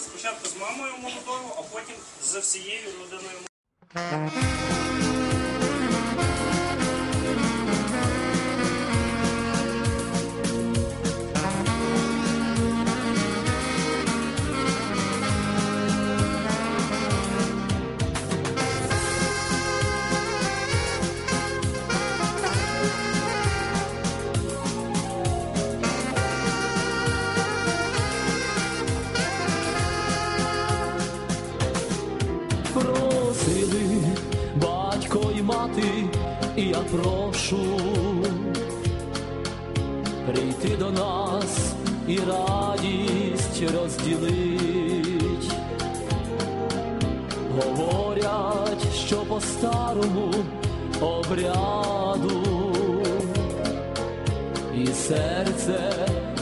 Спочатку з мамою молодою, а потім з всією родиною. Просили батько і мати, і я прошу прийти до нас і радість розділить. Говорять, що по старому обряду і серце,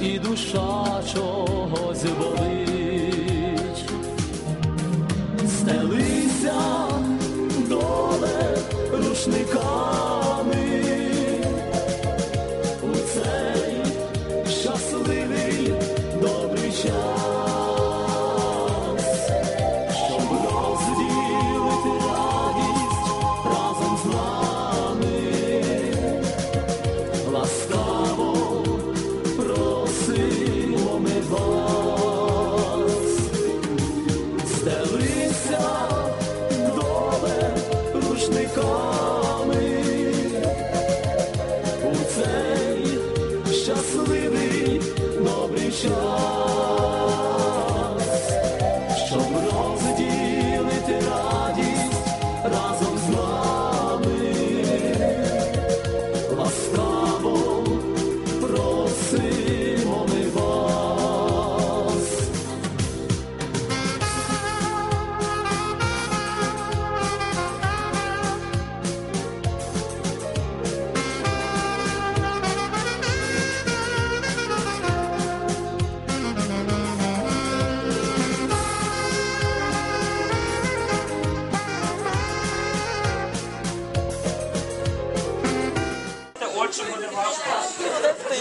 і душа чогось болить. Рушниками у цей щасливий добрий час, щоб розділити радість разом з нами, ласкаво просимо ми вас. Стелися доле щасливий добрий час, щоб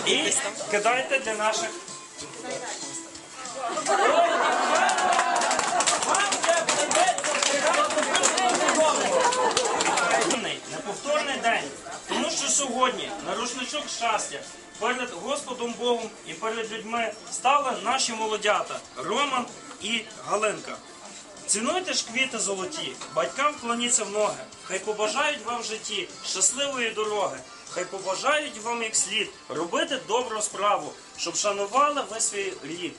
І кидайте для наших. Неповторний день, тому що сьогодні на рушничок щастя перед Господом Богом і перед людьми стали наші молодята Роман і Галинка. Цінуйте ж квіти золоті, батькам вклоніться в ноги. Хай побажають вам в житті щасливої дороги. Хай побажають вам як слід робити добру справу, щоб шанували ви свій рід.